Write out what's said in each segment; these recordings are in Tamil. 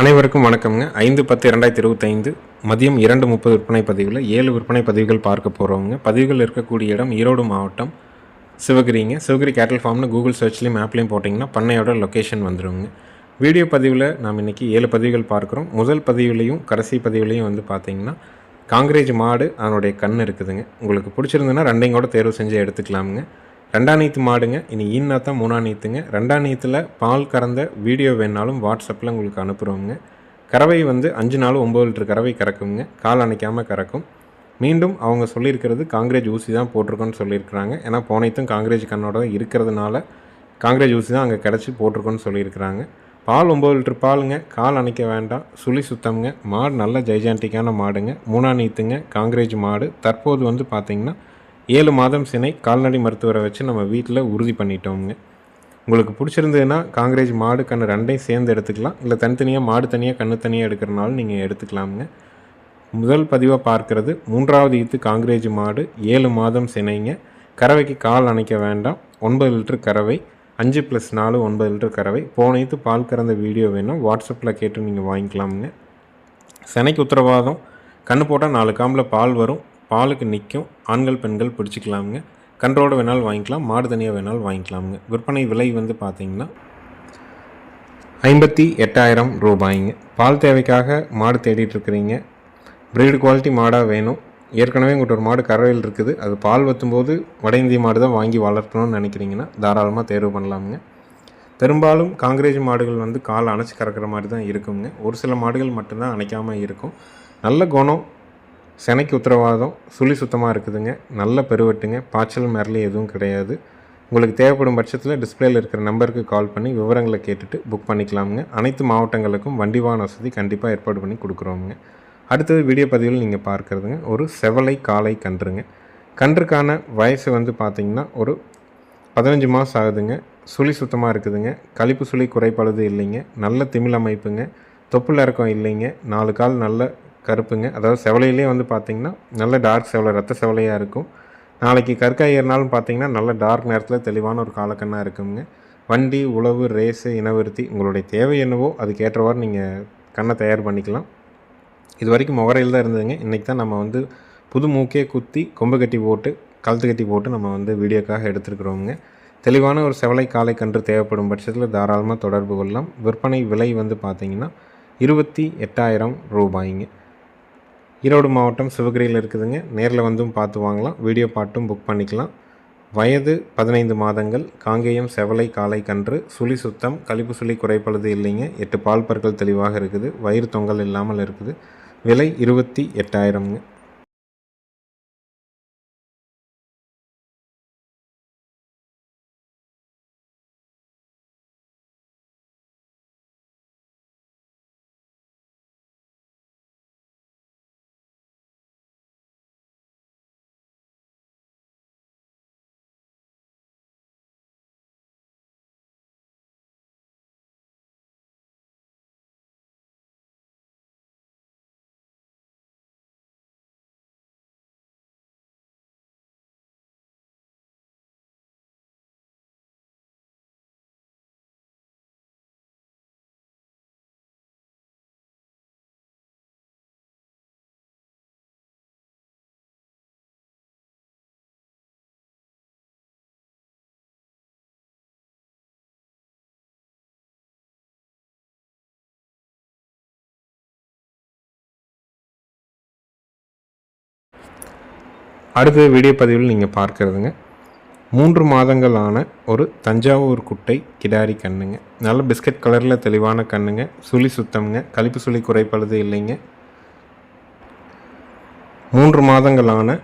அனைவருக்கும் வணக்கம்ங்க. ஐந்து பத்து ரெண்டாயிரத்தி இருபத்தைந்து மதியம் இரண்டு முப்பது விற்பனை பதிவில் ஏழு விற்பனை பதிவுகள் பார்க்க போகிறவங்க பதிவுகள் இருக்கக்கூடிய இடம் ஈரோடு மாவட்டம் சிவகிரிங்க. சிவகிரி கேட்டல் ஃபார்ம்னு கூகுள் சர்ச்லேயும் மேப்லேயும் போட்டிங்கன்னா பண்ணையோட லொக்கேஷன் வந்துடுவோங்க வீடியோ பதிவில் நாம் இன்றைக்கி ஏழு பதிவுகள் பார்க்குறோம். முதல் பதிவுலையும் கடைசி பதிவுலையும் வந்து பார்த்தீங்கன்னா காங்கிரேஜ் மாடு அதனுடைய கண் இருக்குதுங்க. உங்களுக்கு பிடிச்சிருந்ததுன்னா ரெண்டையும் கூட தேர்வு செஞ்சு எடுத்துக்கலாமுங்க. ரெண்டாம் நீத்து மாடுங்க இனி ஈன்னா தான் மூணாம் நீத்துங்க. ரெண்டாம் நீத்தில் பால் கறந்த வீடியோ வேணாலும் வாட்ஸ்அப்பில் உங்களுக்கு அனுப்புகிறோங்க கறவை வந்து அஞ்சு நாள் ஒம்பது லிட்டர் கறவை கறக்குங்க. கால் அணைக்காமல் கறக்கும். மீண்டும் அவங்க சொல்லியிருக்கிறது காங்கிரேஜ் ஊசி தான் போட்டிருக்கோன்னு சொல்லியிருக்கிறாங்க. ஏன்னா போனைத்தும் காங்கிரேஜ் கண்ணோட இருக்கிறதுனால காங்கிரேஜ் ஊசி தான் அங்கே கிடச்சி போட்டிருக்கோன்னு சொல்லியிருக்கிறாங்க. பால் ஒம்பது லிட்டர் பாலுங்க கால் அணைக்க வேண்டாம். சுழி சுத்தம்ங்க. மாடு நல்ல ஜெய்ஜான்டிக்கான மாடுங்க. மூணாம் நீத்துங்க காங்கிரேஜ் மாடு. தற்போது வந்து பார்த்திங்கன்னா ஏழு மாதம் சினை கால்நடை மருத்துவரை வச்சு நம்ம வீட்டில் உறுதி பண்ணிட்டோங்க உங்களுக்கு பிடிச்சிருந்ததுன்னா காங்கிரேஜ் மாடு கன்று ரெண்டையும் சேர்ந்து எடுத்துக்கலாம். இல்லை தனித்தனியாக மாடு தனியாக கன்று தனியாக எடுக்கிறனாலும் நீங்கள் எடுத்துக்கலாமுங்க. முதல் பதிவாக பார்க்கறது மூன்றாவது ஈத்து காங்கிரேஜ் மாடு ஏழு மாதம் சினைங்க. கறவைக்கு கால் அணைக்க வேண்டாம். ஒன்பது லிட்டர் கறவை அஞ்சு ப்ளஸ் நாலு ஒன்பது லிட்டர் கறவை. போன ஈத்து பால் கறந்த வீடியோ வேணும் வாட்ஸ்அப்பில் கேட்டு நீங்கள் வாங்கிக்கலாமுங்க. சினைக்கு உத்தரவாதம். கண்ணு போட்டால் நாலு காம்பில் பால் வரும். பாலுக்கு நிற்கும் ஆண்கள் பெண்கள் பிடிச்சிக்கலாமுங்க. கன்றோடு வேணாலும் வாங்கிக்கலாம். மாடு தனியாக வேணாலும் வாங்கிக்கலாமுங்க. விற்பனை விலை வந்து பார்த்தீங்கன்னா ஐம்பத்தி எட்டாயிரம் ரூபாய்ங்க. பால் தேவைக்காக மாடு தேடிட்டுருக்குறீங்க ப்ரீடு குவாலிட்டி மாடாக வேணும். ஏற்கனவே உங்கள்கிட்ட ஒரு மாடு கறவையில் இருக்குது. அது பால் வற்றும்போது வட இந்திய மாடு தான் வாங்கி வளர்க்கணும்னு நினைக்கிறீங்கன்னா தாராளமாக தேர்வு பண்ணலாமுங்க. பெரும்பாலும் காங்கிரேஜ் மாடுகள் வந்து கால் அணைச்சி கறக்கிற மாதிரி தான் இருக்குங்க. ஒரு சில மாடுகள் மட்டும்தான் அணைக்காமல் இருக்கும். நல்ல குணம் செனைக்கு உத்தரவாதம். சுழி சுத்தமாக இருக்குதுங்க. நல்ல பெருவெட்டுங்க. பாய்ச்சல் மிரளி எதுவும் கிடையாது. உங்களுக்கு தேவைப்படும் பட்சத்தில் டிஸ்பிளேயில் இருக்கிற நம்பருக்கு கால் பண்ணி விவரங்களை கேட்டுட்டு புக் பண்ணிக்கலாமுங்க. அனைத்து மாவட்டங்களுக்கும் வண்டி வாகன வசதி கண்டிப்பாக ஏற்பாடு பண்ணி கொடுக்குறோமுங்க. அடுத்தது வீடியோ பதிவில் நீங்கள் பார்க்குறதுங்க. ஒரு செவலை காலை கன்றுங்க. கன்றுக்கான வயசு வந்து பார்த்திங்கன்னா ஒரு பதினஞ்சு மாதம் ஆகுதுங்க. சுழி சுத்தமாக இருக்குதுங்க. கழிப்பு சுழி குறைபாடு இல்லைங்க. நல்ல திமிழ் அமைப்புங்க தொப்புள் இறக்கம் இல்லைங்க. நாலு கால் நல்ல கருப்புங்க. அதாவது செவலையிலே வந்து பார்த்திங்கன்னா நல்ல டார்க் செவலை ரத்த செவலையாக இருக்கும். நாளைக்கு கற்காய் ஏறினாலும் பார்த்தீங்கன்னா நல்ல டார்க் நேரத்தில் தெளிவான ஒரு காலக்கண்ணாக இருக்குங்க. வண்டி உழவு ரேஸு இனவருத்தி உங்களுடைய தேவை என்னவோ அதுக்கேற்றவாறு நீங்கள் கண்ணை தயார் பண்ணிக்கலாம். இது வரைக்கும் முகரையில் தான் இருந்ததுங்க. இன்றைக்கி தான் நம்ம வந்து புது மூக்கே குத்தி கொம்பு கட்டி போட்டு கழுத்து கட்டி போட்டு நம்ம வந்து வீடியோக்காக எடுத்துருக்குறோங்க தெளிவான ஒரு செவலை காலை கன்று தேவைப்படும் பட்சத்தில் தாராளமாக தொடர்பு கொள்ளலாம். விற்பனை விலை வந்து பார்த்திங்கன்னா இருபத்தி எட்டாயிரம் ரூபாய்ங்க. ஈரோடு மாவட்டம் சிவகிரியில் இருக்குதுங்க. நேரில் வந்தும் பார்த்து வாங்கலாம். வீடியோ பாட்டும் புக் பண்ணிக்கலாம். வயது பதினைந்து மாதங்கள். காங்கேயம் செவலை காலை கன்று சுழி சுத்தம் கழிப்பு சுழி குறைப்பழுது இல்லைங்க. எட்டு பால் பற்கள் தெளிவாக இருக்குது. வயிறு தொங்கல் இல்லாமல் இருக்குது. விலை இருபத்தி எட்டாயிரம்ங்க. அடுத்த வீடியோ பதிவில் நீங்கள் பார்க்குறதுங்க. மூன்று மாதங்களான ஒரு தஞ்சாவூர் குட்டை கிடாரி கண்ணுங்க. நல்ல பிஸ்கட் கலரில் தெளிவான கண்ணுங்க. சுழி சுத்தம்ங்க. கழிப்பு சுழி குறைப்பழுது இல்லைங்க. மூன்று மாதங்களான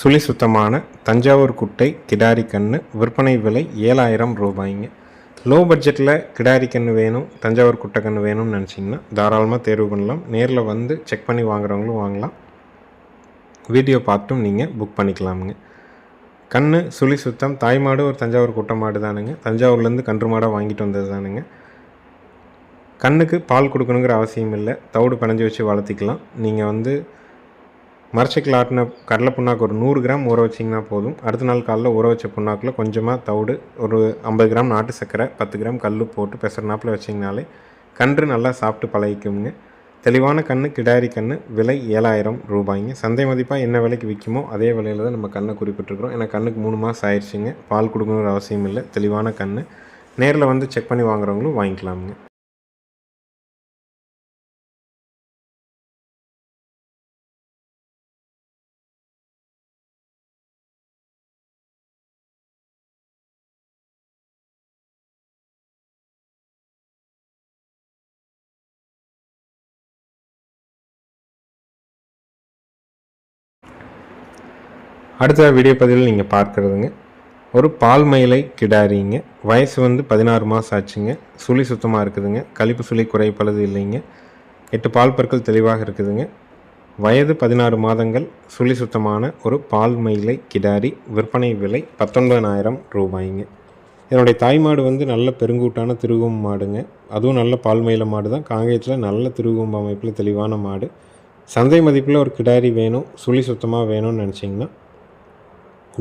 சுழி சுத்தமான தஞ்சாவூர் குட்டை கிடாரி கன்று விற்பனை விலை ஏழாயிரம் ரூபாய்ங்க. லோ பட்ஜெட்டில் கிடாரி கன்று வேணும் தஞ்சாவூர் குட்டை கன்று வேணும்னு நினச்சிங்கன்னா தாராளமாக தேர்வு பண்ணலாம். நேரில் வந்து செக் பண்ணி வாங்குறவங்களும் வாங்கலாம். வீடியோ பார்த்தும் நீங்கள் புக் பண்ணிக்கலாமுங்க. கண் சுழி சுத்தம் தாய் மாடு ஒரு தஞ்சாவூர் குட்டை மாடு தானுங்க. தஞ்சாவூர்லேருந்து கன்று மாடாக வாங்கிட்டு வந்தது தானுங்க. கண்ணுக்கு பால் கொடுக்கணுங்கிற அவசியம் இல்லை. தவிடு பிணைஞ்சி வச்சு வளர்த்திக்கலாம். நீங்கள் வந்து மரச்சக்கில் ஆட்டின கடலை புண்ணாக்கு ஒரு நூறு கிராம் ஊற வச்சிங்கன்னா போதும். அடுத்த நாள் காலைல ஊற வச்ச புண்ணாக்கில் கொஞ்சமாக தவிடு ஒரு ஐம்பது கிராம் நாட்டு சர்க்கரை பத்து கிராம் கல் போட்டு பெசர்னாப்பில் வச்சிங்கனாலே கன்று நல்லா சாப்பிட்டு பழகிக்குங்க தெளிவான கன்று கிடாரி கன்று விலை ஏழாயிரம் ரூபாய்ங்க. சந்தை மதிப்பாக என்ன விலைக்கு விற்குமோ அதே விலையில் தான் நம்ம கண்ணை குறிப்பிட்டிருக்கிறோம். ஏன்னா கண்ணுக்கு மூணு மாதம் ஆயிடுச்சுங்க பால் கொடுக்கணுங்கிற அவசியம் இல்லை. தெளிவான கன்று நேரில் வந்து செக் பண்ணி வாங்குறவங்களும் வாங்கிக்கலாமுங்க. அடுத்த வீடியோ பதிவில் நீங்கள் பார்க்குறதுங்க. ஒரு பால் மயிலை கிடாரிங்க. வயசு வந்து பதினாறு மாதம் ஆச்சுங்க. சுழி சுத்தமாக இருக்குதுங்க. கழிப்பு சுழி குறைப்பளது இல்லைங்க. எட்டு பால் பற்கள் தெளிவாக இருக்குதுங்க. வயது பதினாறு மாதங்கள். சுழி சுத்தமான ஒரு பால் மயிலை கிடாரி. விற்பனை விலை பத்தொன்பதாயிரம் ரூபாய்ங்க. என்னுடைய தாய் மாடு வந்து நல்ல பெருங்கூட்டான திருகும் மாடுங்க. அதுவும் நல்ல பால் மயில மாடு தான். காங்கேயத்தில் நல்ல திருகும்பு அமைப்பில் தெளிவான மாடு. சந்தை மதிப்பில் ஒரு கிடாரி வேணும். சுழி சுத்தமாக வேணும்னு நினச்சிங்கன்னா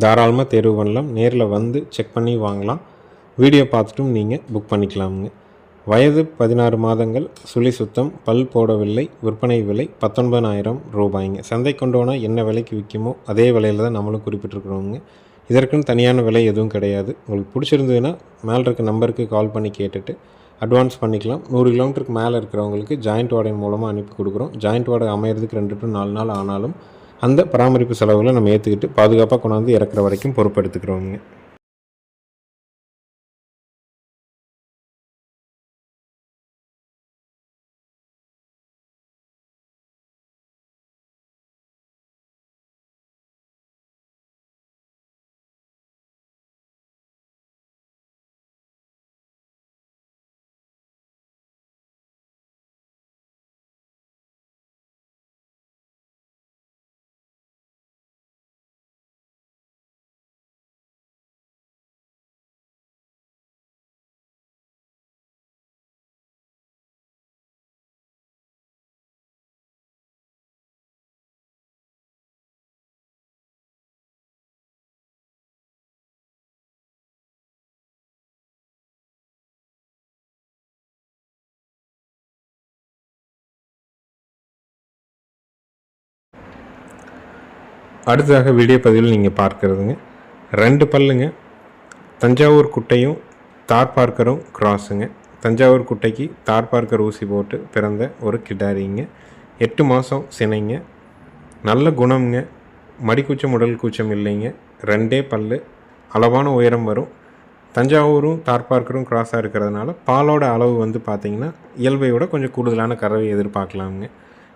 தாராளமாக தேர்வு பண்ணலாம். நேரில் வந்து செக் பண்ணி வாங்கலாம். வீடியோ பார்த்துட்டும் நீங்கள் புக் பண்ணிக்கலாமுங்க. வயது பதினாறு மாதங்கள் சுழி சுத்தம் பல் போடவில்லை விற்பனை விலை பத்தொன்பதாயிரம் ரூபாய்ங்க. சந்தை கொண்டோனா என்ன விலைக்கு விற்குமோ அதே விலையில் தான் நம்மளும் குறிப்பிட்டிருக்கிறோங்க இதற்குன்னு தனியான விலை எதுவும் கிடையாது. உங்களுக்கு பிடிச்சிருந்ததுன்னா மேலே இருக்க நம்பருக்கு கால் பண்ணி கேட்டுட்டு அட்வான்ஸ் பண்ணிக்கலாம். நூறு கிலோமீட்டருக்கு மேலே இருக்கிறவங்களுக்கு ஜாயிண்ட் வாடகை மூலமாக அனுப்பி கொடுக்குறோம். ஜாயிண்ட் வாடகை அமையிறதுக்கு ரெண்டு டு நாலு நாள் ஆனாலும் அந்த பராமரிப்பு செலவுகளை நம்ம ஏற்றுக்கிட்டு பாதுகாப்பாக கொண்டாந்து இறக்குற வரைக்கும் பொறுப்பெடுத்துக்கிறோங்க அடுத்ததாக வீடியோ பதிவில் நீங்கள் பார்க்குறதுங்க. ரெண்டு பல்லுங்க. தஞ்சாவூர் குட்டையும் தார் பார்க்கரும் கிராஸுங்க. தஞ்சாவூர் குட்டைக்கு தார் பார்க்கர் ஊசி போட்டு பிறந்த ஒரு கிடாரிங்க. எட்டு மாதம் சினைங்க. நல்ல குணம்ங்க. மடிக்கூச்சம் உடல் கூச்சம் இல்லைங்க. ரெண்டே பல்லு. அளவான உயரம் வரும். தஞ்சாவூரும் தார் பார்க்கரும் கிராஸாக இருக்கிறதுனால பாலோட அளவு வந்து பார்த்திங்கன்னா இயல்பை விட கொஞ்சம் கூடுதலான கறவை எதிர்பார்க்கலாமுங்க.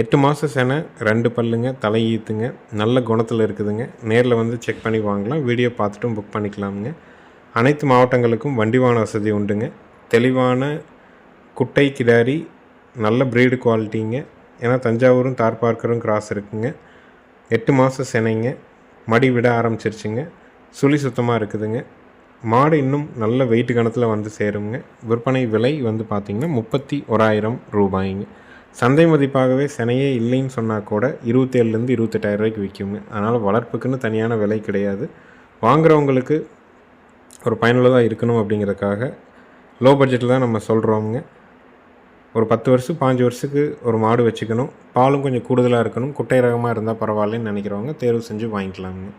எட்டு மாத செனை ரெண்டு பல்லுங்க தலை ஈத்துங்க நல்ல குணத்தில் இருக்குதுங்க. நேரில் வந்து செக் பண்ணி வாங்கலாம் வீடியோ பார்த்துட்டும் புக் பண்ணிக்கலாமுங்க. அனைத்து மாவட்டங்களுக்கும் வண்டிவான வசதி உண்டுங்க. தெளிவான குட்டை கிடாரி நல்ல ப்ரீடு குவாலிட்டிங்க ஏன்னா தஞ்சாவூரும் தார் பார்க்கரும் கிராஸ் இருக்குங்க. எட்டு மாதம் செனைங்க. மடி விட ஆரம்பிச்சிருச்சுங்க. சுழி சுத்தமாக இருக்குதுங்க. மாடு இன்னும் நல்ல வெயிட் கணத்தில் வந்து சேருங்க விற்பனை விலை வந்து பார்த்திங்கன்னா முப்பத்தி ஓராயிரம் ரூபாய்ங்க. சந்தை மதிப்பாகவே சினையே இல்லைன்னு சொன்னால் கூட இருபத்தேழுலேருந்து இருபத்தெட்டாயிரம் ரூபாய்க்கு விற்குங்க அதனால் வளர்ப்புக்குன்னு தனியான விலை கிடையாது. வாங்குகிறவங்களுக்கு ஒரு பயனுள்ளதாக இருக்கணும் அப்படிங்கிறதுக்காக லோ பட்ஜெட்டில் தான் நம்ம சொல்கிறோமுங்க ஒரு பத்து வருஷம் பாஞ்சு வருஷத்துக்கு ஒரு மாடு வச்சுக்கணும். பாலும் கொஞ்சம் கூடுதலாக இருக்கணும். குட்டை ரகமாக இருந்தால் பரவாயில்லன்னு நினைக்கிறவங்க தேர்வு செஞ்சு வாங்கிக்கலாமுங்க.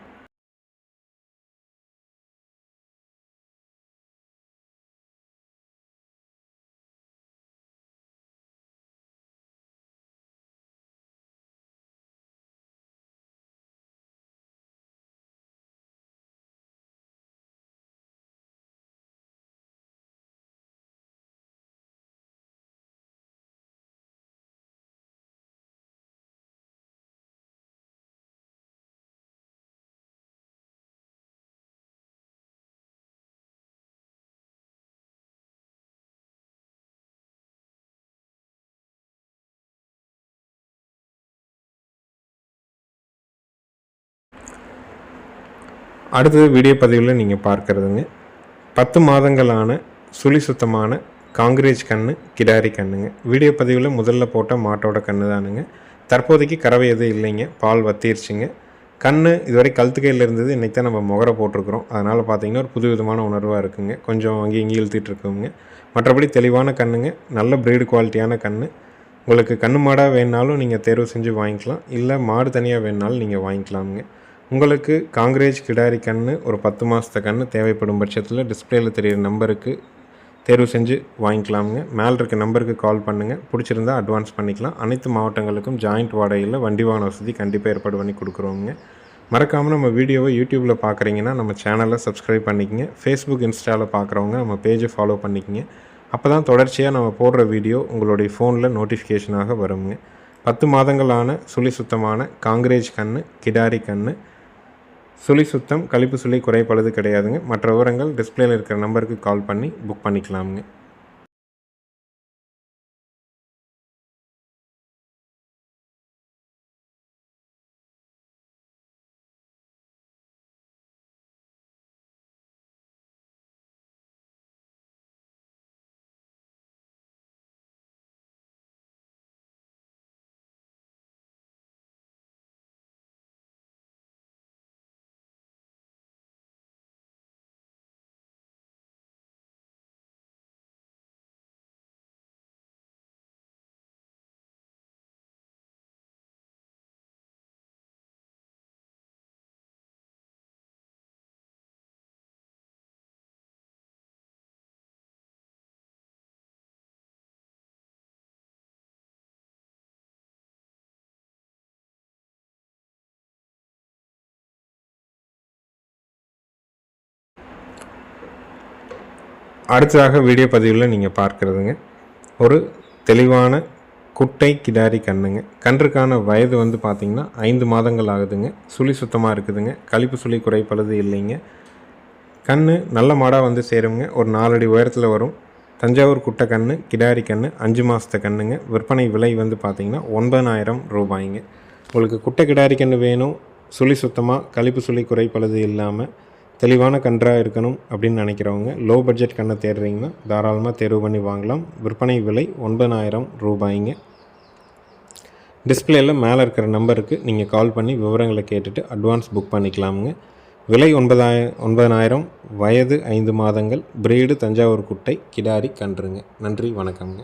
அடுத்தது வீடியோ பதிவில் நீங்கள் பார்க்குறதுங்க. பத்து மாதங்களான சுழி சுத்தமான காங்கிரேஜ் கன்று கிடாரி கண்ணுங்க. வீடியோ பதிவில் முதல்ல போட்ட மாட்டோட கன்று தானுங்க. தற்போதைக்கு கறவை எதுவும் இல்லைங்க. பால் வத்திருச்சுங்க. கண் இதுவரை கழுத்துக்கையில் இருந்தது. இன்றைக்கி தான் நம்ம முகரை போட்டிருக்கிறோம். அதனால் பார்த்தீங்கன்னா ஒரு புது விதமான உணர்வாக இருக்குங்க. கொஞ்சம் அங்கேயும் இங்கேயும் இழுத்துட்டு இருக்குங்க. மற்றபடி தெளிவான கண்ணுங்க. நல்ல ப்ரீடு குவாலிட்டியான கன்று உங்களுக்கு கண்ணு மாடாக வேணுனாலும் நீங்கள் தேர்வு செஞ்சு வாங்கிக்கலாம். இல்லை மாடு தனியாக வேணுனாலும் நீங்கள் வாங்கிக்கலாமுங்க. உங்களுக்கு காங்கிரேஜ் கிடாரி கன்று ஒரு பத்து மாதத்த கன்று தேவைப்படும் பட்சத்தில் டிஸ்பிளேயில் தெரியிற நம்பருக்கு தேர்வு செஞ்சு வாங்கிக்கலாமுங்க. மேலே இருக்க நம்பருக்கு கால் பண்ணுங்கள் பிடிச்சிருந்தா அட்வான்ஸ் பண்ணிக்கலாம். அனைத்து மாவட்டங்களுக்கும் ஜாயிண்ட் வாடகையில் வண்டி வாகன வசதி கண்டிப்பாக ஏற்பாடு பண்ணி கொடுக்குறோங்க மறக்காமல் நம்ம வீடியோவை யூடியூப்பில் பார்க்குறீங்கன்னா நம்ம சேனலை சப்ஸ்கிரைப் பண்ணிக்கங்க. ஃபேஸ்புக் இன்ஸ்டாவில் பார்க்குறவங்க நம்ம பேஜை ஃபாலோ பண்ணிக்கங்க. அப்போ தான் தொடர்ச்சியாக நம்ம போடுற வீடியோ உங்களுடைய ஃபோனில் நோட்டிஃபிகேஷனாக வருங்க. பத்து மாதங்களான சுழி சுத்தமான காங்கிரேஜ் கன்று கிடாரி கன்று சுழி சுத்தம் கழிப்பு சுழி குறைப்பழுது கிடையாதுங்க. மற்ற விவரங்கள் டிஸ்பிளேயில் இருக்கிற நம்பருக்கு கால் பண்ணி புக் பண்ணிக்கலாமுங்க. அடுத்ததாக வீடியோ பதிவில் நீங்கள் பார்க்குறதுங்க. ஒரு தெளிவான குட்டை கிடாரி கண்ணுங்க. கன்றுக்கான வயது வந்து பார்த்திங்கன்னா ஐந்து மாதங்கள் ஆகுதுங்க. சுழி சுத்தமாக இருக்குதுங்க. கழிப்பு சுழி குறைப்பழுது இல்லைங்க. கன்று நல்ல மாடாக வந்து சேருங்க. ஒரு நாலடி உயரத்தில் வரும். தஞ்சாவூர் குட்டை கன்று கிடாரி கன்று அஞ்சு மாதத்து கன்றுங்க விற்பனை விலை வந்து பார்த்திங்கன்னா ஒன்பதாயிரம் ரூபாய்ங்க. உங்களுக்கு குட்டை கிடாரி கன்று வேணும். சுழி சுத்தமாக கழிப்பு சுழி குறைப்பழுது இல்லாமல் தெளிவான கன்றாக இருக்கணும் அப்படின்னு நினைக்கிறவங்க லோ பட்ஜெட் கண்ணை தேடுறீங்கன்னா தாராளமாக தேர்வு பண்ணி வாங்கலாம். விற்பனை விலை ஒன்பதாயிரம் ரூபாய்ங்க. டிஸ்பிளேயில் மேலே இருக்கிற நம்பருக்கு நீங்கள் கால் பண்ணி விவரங்களை கேட்டுட்டு அட்வான்ஸ் புக் பண்ணிக்கலாமுங்க. விலை ஒன்பதாய ஒன்பதனாயிரம் வயது ஐந்து மாதங்கள் பிரீடு தஞ்சாவூர் குட்டை கிடாரி கன்றுங்க. நன்றி வணக்கம்ங்க.